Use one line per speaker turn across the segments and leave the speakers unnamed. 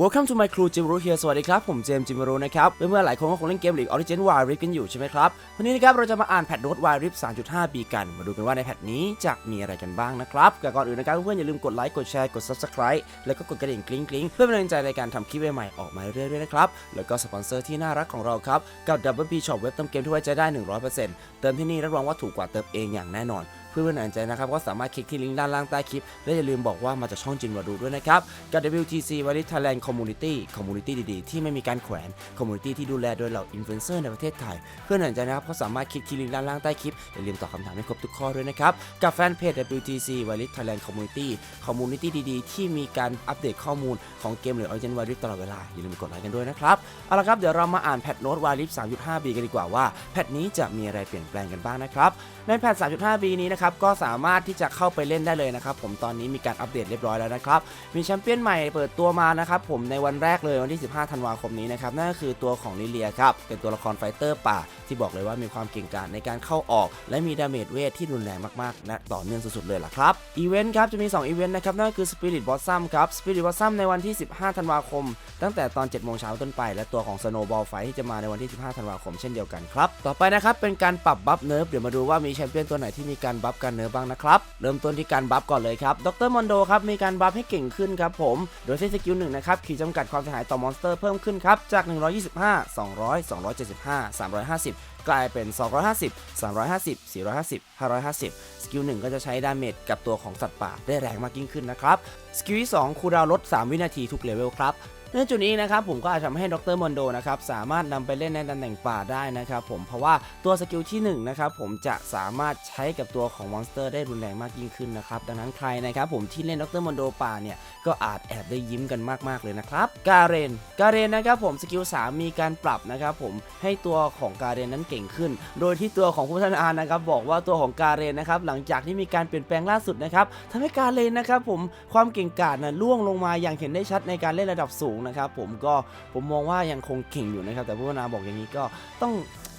Welcome to my crew จิมรูเฮียสวัสดีครับ ผมเจมจิมรูนะครับเมื่อๆหลายคนก็คงเล่นเกม League Origin Wild Rift กันอยู่ใช่ไหมครับ วันนี้นะครับเราจะมาอ่านแพทโน้ต Wild Rift 3.5ปีกัน มาดูกันว่าในแพทนี้จะมีอะไรกันบ้างนะครับแต่ก่อนอื่นนะครับเพื่อนอย่าลืมกดไลค์กดแชร์กด Subscribe แล้วก็กดกระดิ่งกริ๊งกริ๊งเพื่อเป็นกำลังใจในการทำคลิปใหม่ๆออกมาเรื่อยๆนะครับแล้วก็สปอนเซอร์ที่น่ารักของเราครับกับ Double B Shop เว็บเติมเกมที่ไว้ใจได้ 100%เติมที่นี่รับรองว่าถูกกว่าเติมเองอย่างแน่นอนเพื่อนๆอ่านใจนะครับก็สามารถคลิกที่ลิงก์ด้านล่างใต้คลิป และอย่าลืมบอกว่ามาจากช่องจินวาดูด้วยนะครับกับ WTC w a l i t Thailand Community Community ดีๆ ที่ไม่มีการแขวน Community ที่ดูแลโดยเหล่าอินฟลูเอนเซอร์ในประเทศไทย เพื่อนๆอ่านใจนะครับก็สามารถคลิกที่ลิงก์ด้านล่างใต้คลิป อย่าลืมตอบคำถามให้ครบทุกข้อด้วยนะครับ กับแฟนเพจ WTC w a l i t Thailand Community Community ดีๆ ที่มีการอัปเดตข้อมูลของเกมหรือ Origin w a l i t ตลอดเวลา อย่าลืมกดไลค์กันด้วยนะครับเอาละครับเดี๋ยวเรามาอ่านแพทโน้ต w a l i t 3.5 b กันดีกว่าว่าแพทนี้จะมีอะไรเปลี่ยนแปลงกันบ้างนะครับในแพท 3.5 b นี้นะครับก็สามารถที่จะเข้าไปเล่นได้เลยนะครับผมตอนนี้มีการอัปเดตเรียบร้อยแล้วนะครับมีแชมเปี้ยนใหม่เปิดตัวมานะครับผมในวันแรกเลยวันที่ 15 ธันวาคมนี้นะครับนั่นก็คือตัวของลิเลียครับเป็นตัวละครไฟเตอร์ป่า ที่บอกเลยว่ามีความเก่งกาจในการเข้าออก และมีดาเมจเวทที่รุนแรงมากๆและต่อเนื่องสุดๆเลยล่ะครับอีเวนต์ครับจะมี 2 อีเวนต์นะครับนั่นก็คือ Spirit Blossom ครับ Spirit Blossom ในวันที่ 15 ธันวาคม ตั้งแต่ตอน 7 โมงเช้าต้นไป และตัวของ Snowball Fight ที่จะมาในวันที่ 15 ธันวาคมเช่นเดียวกันครับต่อไปนะครับเป็นการปรับบัฟเนิร์ฟเดี๋ยวมาดูว่ามีแชมเปี้ยนตัวไหนที่มีการบัฟกันเนิร์ฟบ้างนะครับเริ่มต้นที่การบัฟก่อนเลยครับดรมอนโดครับมีการบัฟให้เก่งขึ้นครับผมโดยใช้สกิลหนึ่งนะครับขีดจำกัดความเสียหายต่อมอนสเตอร์เพิ่มขึ้นครับ จาก 125 200 275 350 กลายเป็น 250 350 450 550 สกิลหนึ่งก็จะใช้ดาเมจกับตัวของสัตว์ป่าได้แรงมากยิ่งขึ้นนะครับ สกิลที่2คูลดาวลด 3 วินาทีทุกเลเวลครับ ในจุดนี้นะครับผมก็อาจทำให้ดรมอนโดนะครับสามารถนำไปเล่นในตำแหน่งป่าได้นะครับผมเพราะว่าตัวสกิลที่1นะครับผมจะสามารถใช้กับตัวของมอนสเตอร์ได้รุนแรงมากยิ่งขึ้นนะครับดังนั้นใครนะครับผมที่เล่นดรมอนโดป่าเนี่ยก็อาจแอบได้ยิ้มกันมากๆเลยนะครับกาเรนกาเรนนะครับผมสกิล3มีการปรับนะครับผมให้ตัวของกาเรนนั้นเก่งขึ้น โดยที่ตัวของผู้พัฒนานะครับบอกว่าตัวของกาเรนนะครับหลังจากที่มีการเปลี่ยนแปลงล่าสุดนะครับทำให้กาเรนนะครับผมความเก่งกาจนะล่วงลงมาอย่างเห็นได้ชัดในการเล่นระดับสูงนะครับผมก็ผมมองว่ายังคงเก่งอยู่นะครับแต่ผู้พัฒนาบอกอย่างนี้ก็ต้อง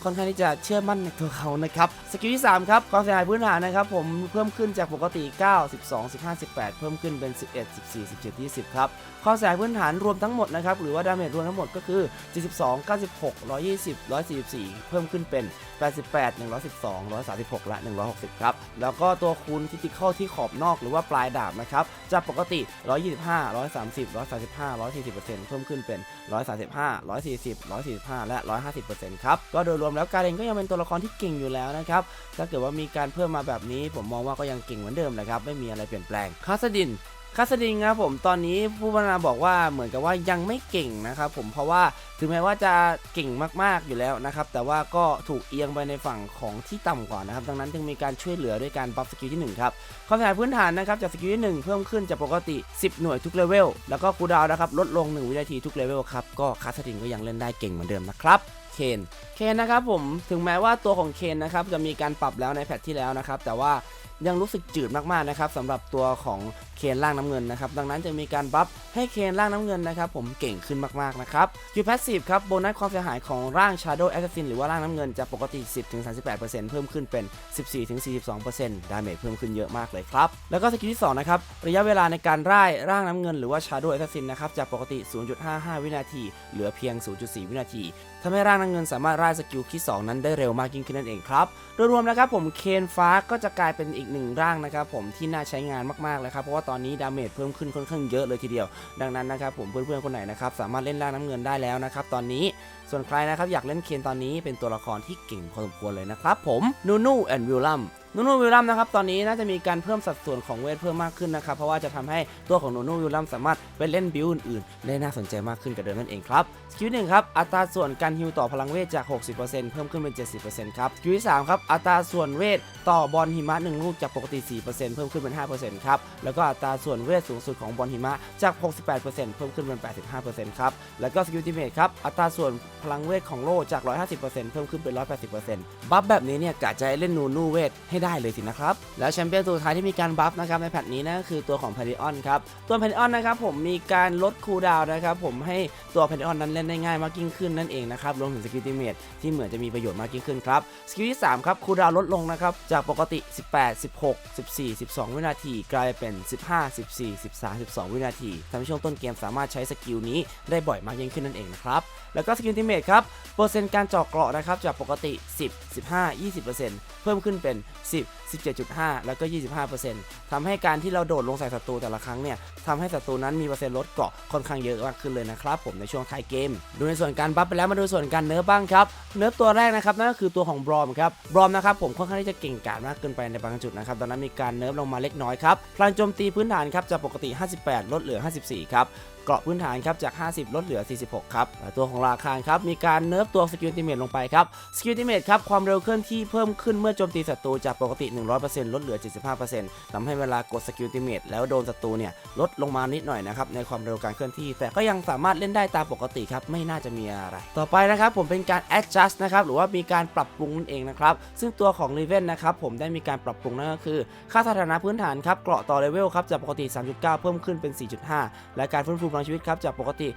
ค่อนข้างที่จะเชื่อมั่นในตัวเขานะครับสกิลที่ 3 ครับความเสียหายพื้นฐานนะครับผมเพิ่มขึ้นจากปกติ 9 12 15 18 เพิ่มขึ้นเป็น 11 14 17 20 ครับความเสียหายพื้นฐานรวมทั้งหมดนะครับหรือว่าดาเมจรวมทั้งหมดก็คือ 72 96 120 144 เพิ่มขึ้นเป็น 88 112 136 และ 160 ครับ แล้วก็ตัวคูณทิติคอลที่ขอบนอกหรือว่าปลายดาบนะครับจากปกติ 125 130 135 140 เพิ่มขึ้นเป็น 135 140 145 และ 150 ครับก็โดยรวมแล้วการเองก็ยังเป็นตัวละครที่เก่งอยู่แล้วนะครับถ้าเกิดว่ามีการเพิ่มมาแบบนี้ ผมมองว่าก็ยังเก่งเหมือนเดิมนะครับไม่มีอะไรเปลี่ยนแปลงคาสดินคาสดินครับผมตอนนี้ผู้พัฒนาบอกว่าเหมือนกับว่ายังไม่เก่งนะครับผมเพราะว่าถึงแม้ว่าจะเก่งมากๆอยู่แล้วนะครับแต่ว่าก็ถูกเอียงไปในฝั่งของที่ต่ำกว่านะครับดังนั้นจึงมีการช่วยเหลือด้วยการบัฟสกิลที่1ครับความเสียหายพื้นฐานนะครับจากสกิลที่ 1 เพิ่มขึ้นจากปกติ 10 หน่วยทุกเลเวลแล้วก็คูลดาวน์นะครับลดลง 1 วินาทีทุกเลเวลครับก็คาสดินก็ยังเล่นได้เก่งเหมือนเดิมนะครับ เคนเคนนะครับผมถึงแม้ว่าตัวของเคนนะครับจะมีการปรับแล้วในแพทที่แล้วนะครับแต่ว่า ยังรู้สึกจืดมากๆนะครับสำหรับตัวของเคนล่างน้ำเงินนะครับดังนั้นจะมีการบัฟให้เคนล่างน้ำเงินนะครับผมเก่งขึ้นมากๆนะครับคิวแพสซีฟครับโบนัสความเสียหายของร่าง Shadow Assassin หรือว่าร่างน้ำเงินจากปกติ 10-38%เพิ่มขึ้นเป็น 14-42%ดาเมจเพิ่มขึ้นเยอะมากเลยครับ แล้วก็สกิลที่2นะครับระยะเวลาในการร่ายร่างน้ำเงินหรือว่า Shadow Assassin นะครับจากปกติ 0.55 วินาที เหลือเพียง 0.4 วินาทีทำให้ร่างน้ำเงินสามารถร่ายสกิลที่ 2 นั้นได้เร็วมากยิ่งขึ้นนั่นเองครับโดยรวมนะครับผมเคนฟ้าก็จะกลายเป็นอีกหนึ่งร่างนะครับผมที่น่าใช้งานมากๆเลยครับเพราะว่าตอนนี้ดาเมจเพิ่มขึ้นค่อนข้างเยอะเลยทีเดียว ดังนั้นนะครับผมเพื่อนๆคนไหนนะครับสามารถเล่นร่างน้ำเงินได้แล้วนะครับตอนนี้ ส่วนใครนะครับอยากเล่นเคนตอนนี้เป็นตัวละครที่เก่งพอสมควรเลยนะครับผมนูนูแอนด์วิลลัมนูนูวิลลัมนะครับตอนนี้น่าจะมีการเพิ่มสัดส่วนของเวทเพิ่มมากขึ้นนะครับเพราะว่าจะทำให้ตัวของนูนูวิลลัมสามารถไปเล่นบิลอื่นๆได้น่าสนใจมากขึ้นกับเดิมนั่นเองครับสกิลหนึ่งครับอัตราส่วนการฮิวต่อพลังเวทจาก 60%เพิ่มขึ้นเป็น 70%ครับสกิลที่สามครับอัตราส่วนเวทต่อบอลหิมะหนึ่งลูกจากปกติ 4%เพิ่มขึ้นเป็น 5%ครับแล้วก็อัตราส่วนเวทสูงสุดของบอลหิมะจาก 68%เพิ่มขึ้นเป็น 85%ครับแล้วก็สกิลทิเมทครับอัตราส่วนพลังเวทของโล่จาก 150%เพิ่มขึ้นเป็น 180%บัฟแบบนี้เนี่ยกะจะให้เล่นนูนูเวทให้ได้เลยสินะครับ แล้วแชมเปี้ยนตัวสุดท้ายที่มีการบัฟนะครับในแพทนี้นั่นก็คือตัวของ p พ r ิออนครับ ตัว p พ r ิออนนะครับผมมีการลดคูลดาวน์นะครับผมให้ตัว p พ r ิออนนั้นเล่นได้ง่ายมากยิ่งขึ้นนั่นเองนะครับรวมถึงสกิลติเมทที่เหมือนจะมีประโยชน์มากยิ่งขึ้นครับสกิลที่3ครับคูลดาวน์ลดลงนะครับจจากปกติ 18 16 14 12 วินาที กลายเป็น 15 14 13 12 วินาทีทำให้ช่วงต้นเกมสามารถใช้สกิลนี้ได้บ่อยมากยิ่งขึ้นนั่นเองนะครับแล้วก็สกิลติเมทครับ เปอร์เซ็นต์การเจาะเกราะนะครับจากปกติ 10 15 20%เพิ่มขึ้นเป็น 10 17.5 แล้วก็ 25%ทำให้การที่เราโดดลงใส่ศัตรูแต่ละครั้งเนี่ยทำให้ศัตรูนั้นมีเปอร์เซ็นต์ลดเกราะค่อนข้างเยอะมากขึ้นเลยนะครับผมในช่วงท้ายเกม ดูในส่วนการบัฟไปแล้วมาดูส่วนการเนิร์ฟบ้างครับ เนิร์ฟตัวแรกนะครับนั่นก็คือตัวของบรอมครับบรอมนะครับผมค่อนข้างที่จะเก่งกาจมากเกินไปในบางจุดนะครับดังนั้นมีการเนิร์ฟลงมาเล็กน้อยครับพลังโจมตีพื้นฐานครับจากปกติ 58 ลดเหลือ 54 ครับ เกราะพื้นฐานครับจาก 50 ลดเหลือ 46 ครับตัวของราคาครับมีการเนิร์ฟตัวสกิลติเมทลงไปครับสกิลติเมทครับความเร็วเคลื่อนที่เพิ่มขึ้นเมื่อโจมตีศัตรูจากปกติ 100%ลดเหลือ 75%ทำให้เวลากดสกิลติเมทแล้วโดนศัตรูเนี่ยลดลงมานิดหน่อยนะครับในความเร็วการเคลื่อนที่ แต่ก็ยังสามารถเล่นได้ตามปกติครับไม่น่าจะมีอะไร ต่อไปนะครับผมเป็นการ adjust นะครับหรือว่ามีการปรับปรุงนั่นเองนะครับซึ่งตัวของ r e v e n นะครับผมได้มีการปรับปรุงนั่นก็คือ ค่าสถานะพื้นฐานครับเกราะต่อเลเวลครับจากปกติ 3.9 เพิ่มขึ้นเป็น 4.5 และการฟื้นฟูลังชีวิตครับจากปกติ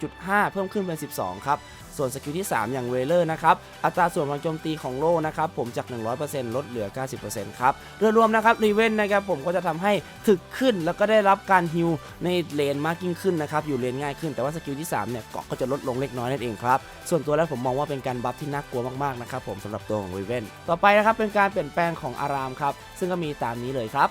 10.5 เพิ่มขึ้นเป็น 12 ครับ ส่วนสกิลที่ 3 อย่างเวเลอร์นะครับ อัตราส่วนพลังโจมตีของโล่นะครับผมจาก 100%ลดเหลือ 90%ครับโดยรวมนะครับรีเวนนะครับผมก็จะทำให้ถึกขึ้นแล้วก็ได้รับการฮิลในเลนมากยิ่งขึ้นนะครับอยู่เลนง่ายขึ้นแต่ว่าสกิลที่3เนี่ยเกาะก็จะลดลงเล็กน้อยนั่นเองครับส่วนตัวแล้วผมมองว่าเป็นการบัฟที่น่ากลัวมากๆนะครับผมสำหรับตัวของรีเวนต่อไปนะครับเป็นการเปลี่ยนแปลงของอารามครับซึ่งก็มีตามนี้เลยครับ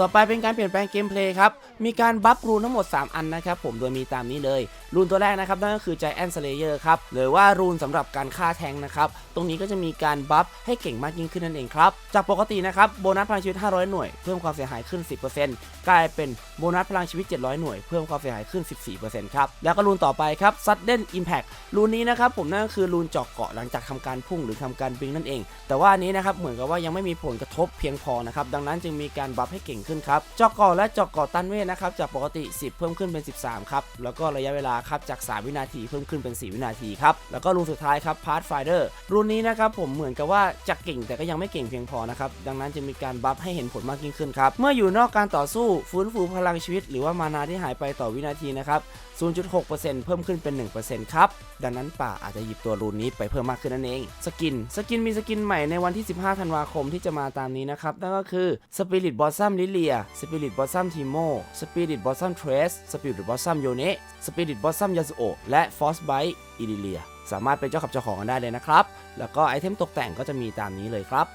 ต่อไปเป็นการเปลี่ยนแปลงเกมเพลย์ครับ มีการบัฟรูนทั้งหมด 3 อันนะครับผมโดยมีตามนี้เลย รูนตัวแรกนะครับนั่นก็คือ Giant Slayer ครับหรือว่ารูนสำหรับการฆ่าแทงนะครับตรงนี้ก็จะมีการบัฟให้เก่งมากยิ่งขึ้นนั่นเองครับจากปกตินะครับโบนัสพลังชีวิต 500 หน่วยเพิ่มความเสียหายขึ้น 10%กลายเป็นโบนัสพลังชีวิต 700 หน่วยเพิ่มความเสียหายขึ้น 14%ครับแล้วก็รูนต่อไปครับ Sudden Impact รูนนี้นะครับผมนั่นก็คือรูนเจาะเกาะหลังจากทำการพุ่งหรือทำการบิงนั่นเอง แต่ว่านี้นะครับเหมือนกับว่ายังไม่มีผลกระทบเพียงพอนะครับดังนั้นจึงมีการบัฟให้เก่งขึ้นครับเจาะเกาะและเจาะเกาะตันเวทนะครับจากปกติ 10 เพิ่มขึ้นเป็น 13 ครับ แล้วก็ระยะเวลาครับจาก 3 วินาทีเพิ่มขึ้นเป็น 4 วินาทีครับ แล้วก็รูนสุดท้ายครับ Pathfinder รูนนี้นะครับผมเหมือนกับว่าจะเก่งแต่ก็ยังไม่เก่งเพียงพอนะครับ ดังนั้นจะมีการบัฟให้เห็นผลมากยิ่งขึ้นครับ เมื่ออยู่นอกการต่อสู้ฟื้นฟูพลังชีวิต หรือว่ามานาที่หายไปต่อวินาทีนะครับ 0.6%เพิ่มขึ้นเป็น 1%ครับ ดังนั้นป่าอาจจะหยิบตัวรูนนี้ไปเพิ่มมากขึ้นนั่นเอง สกิน สกินมีสกินใหม่ในวันที่ 15 ธันวาคมที่จะมาตามนี้นะครับ นั่นก็คือ Spirit Blossom Lilia Spirit Blossom Timo Spirit Blossom Trace Spirit Blossom Yone Spirit Blossom Yasuo และฟอสไบต์อิดิเลียสามารถเป็นเจ้าขับเจ้าของกันได้เลยนะครับ แล้วก็ไอเทมตกแต่งก็จะมีตามนี้เลยครับ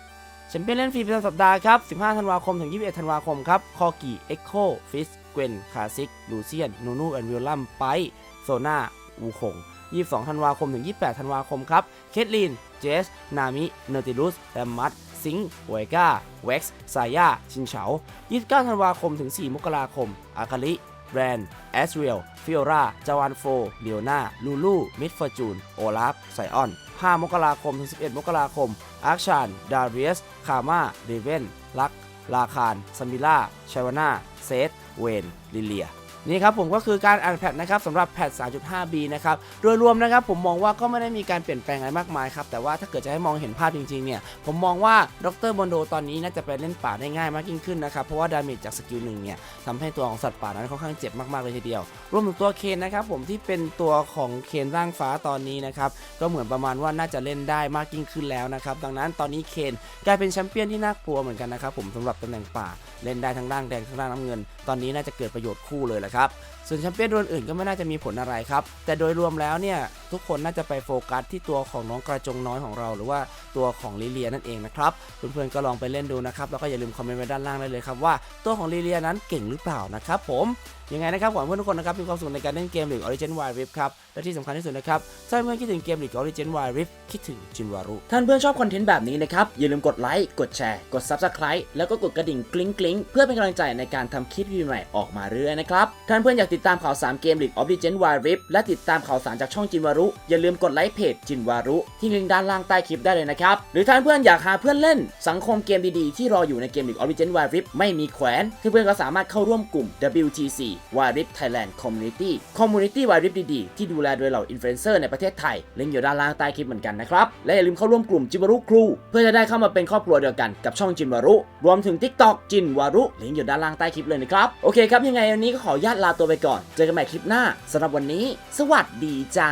แชมเปี้ยนเล่นฟรีประจำสัปดาห์ครับ 15 ธันวาคมถึง 21 ธันวาคมครับ คอกิเอ็กโคฟิส เกวนคาซิก ลูเซียน นูนูแอนวิลลัม ไปโซนาอูคง 22 ธันวาคม ถึง 28 ธันวาคมครับ เคทลิน เจส นามิ เนอร์ติลุสแรมมัดซิงค์ไวก้า เว็กซ์ ซายา ชินเฉา 29 ธันวาคม ถึง 4 มกราคม อาคาลิแบรนด์แอสเรียลฟิโอราจาวานโฟเลียวนาลูลู มิดฟอร์จูน โอลาฟ ไซออน 5 มกราคม ถึง 11 มกราคม อาร์ชาน ดาเรียส คาม่าเดเวน ลัก ลาคารซามิล่าชาวน่าเซธ เวน ลิเลีย นี่ครับผมก็คือการอ่านแพทนะครับสำหรับแพท 3.5b นะครับโดยรวมนะครับผมมองว่าก็ไม่ได้มีการเปลี่ยนแปลงอะไรมากมายครับแต่ว่าถ้าเกิดจะให้มองเห็นภาพจริงๆเนี่ยผมมองว่าดรบอนโดตอนนี้น่าจะไปเล่นป่าได้ง่ายมากยิ่งขึ้นนะครับเพราะว่าดาเมจจากสกิลหนึ่งเนี่ยทำให้ตัวของสัตว์ป่านั้นค่อนข้างเจ็บมากๆเลยทีเดียว รวมถึงตัวเคนนะครับผมที่เป็นตัวของเคนร่างฟ้าตอนนี้นะครับก็เหมือนประมาณว่าน่าจะเล่นได้มากยิ่งขึ้นแล้วนะครับดังนั้นตอนนี้เคนกลายเป็นแชมเปี้ยนที่น่ากลัวเหมือนกันนะครับผมสำหรับตำแหน่งป่าเล่นได้ทั้งร่างแดงทั้งร่างน้ำเงิน ตอนนี้น่าจะเกิดประโยชน์คู่เลยแหละครับ ส่วนแชมเปี้ยนตัวอื่นก็ไม่น่าจะมีผลอะไรครับ แต่โดยรวมแล้วเนี่ยทุกคนน่าจะไปโฟกัสที่ตัวของน้องกระจงน้อยของเรา หรือว่าตัวของลิเลียนั่นเองนะครับ เพื่อนๆก็ลองไปเล่นดูนะครับ แล้วก็อย่าลืมคอมเมนต์ไว้ด้านล่างได้เลยครับว่าตัวของลิเลียนั้นเก่งหรือเปล่านะครับผมยังไงนะครับหวังเพื่อนทุกคนนะครับมีความสุขในการเล่นเกมหรือ Origin Wild Rift ครับและที่สำคัญที่สุดนะครับถ้าเพื่อนคิดถึงเกมหรือ Origin Wild Rift คิดถึงจินวารุท่านเพื่อนชอบคอนเทนต์แบบนี้นะครับอย่าลืมกดไลค์กดแชร์กด Subscribe แล้วก็กดกระดิ่งกริ๊งกริ๊งเพื่อเป็นกำลังใจในการทำคลิปวิดีโอใหม่ออกมาเรื่อยนะครับ ท่านเพื่อนอยากติดตามข่าวสารเกม League of Legends Wild Rift และติดตามข่าวสารจากช่องจินวารุ อย่าลืมกดไลค์เพจจินวารุ ที่ลิงก์ด้านล่างใต้คลิปได้เลยนะครับ หรือท่านเพื่อนอยากหาเพื่อนเล่น สังคมเกมดีๆที่รออยู่ในเกม League of Legends Wild Rift ไม่มีแขวนเพื่อนก็สามารถเข้าร่วมกลุ่ม WTC Wild Rift Thailand Community Community Wild Rift ดีๆที่ดูแลโดยเหล่าอินฟลูเอนเซอร์ในประเทศไทยลิงก์อยู่ด้านล่างใต้คลิปเหมือนกันนะครับและอย่าลืมเข้าร่วมกลุ่มจินวารุครู เพื่อจะได้เข้ามาเป็นครอบครัวเดียวกันกับช่องจินวารุ รวมถึง TikTok จินวารุลิงก์อยู่ด้านล่างใต้คลิปเลยนะครับโอเคครับยังไงวันนี้ก็ขอญาตลาตัวไปก่อน เจอกันใหม่คลิปหน้าสำหรับวันนี้ สวัสดีจ้า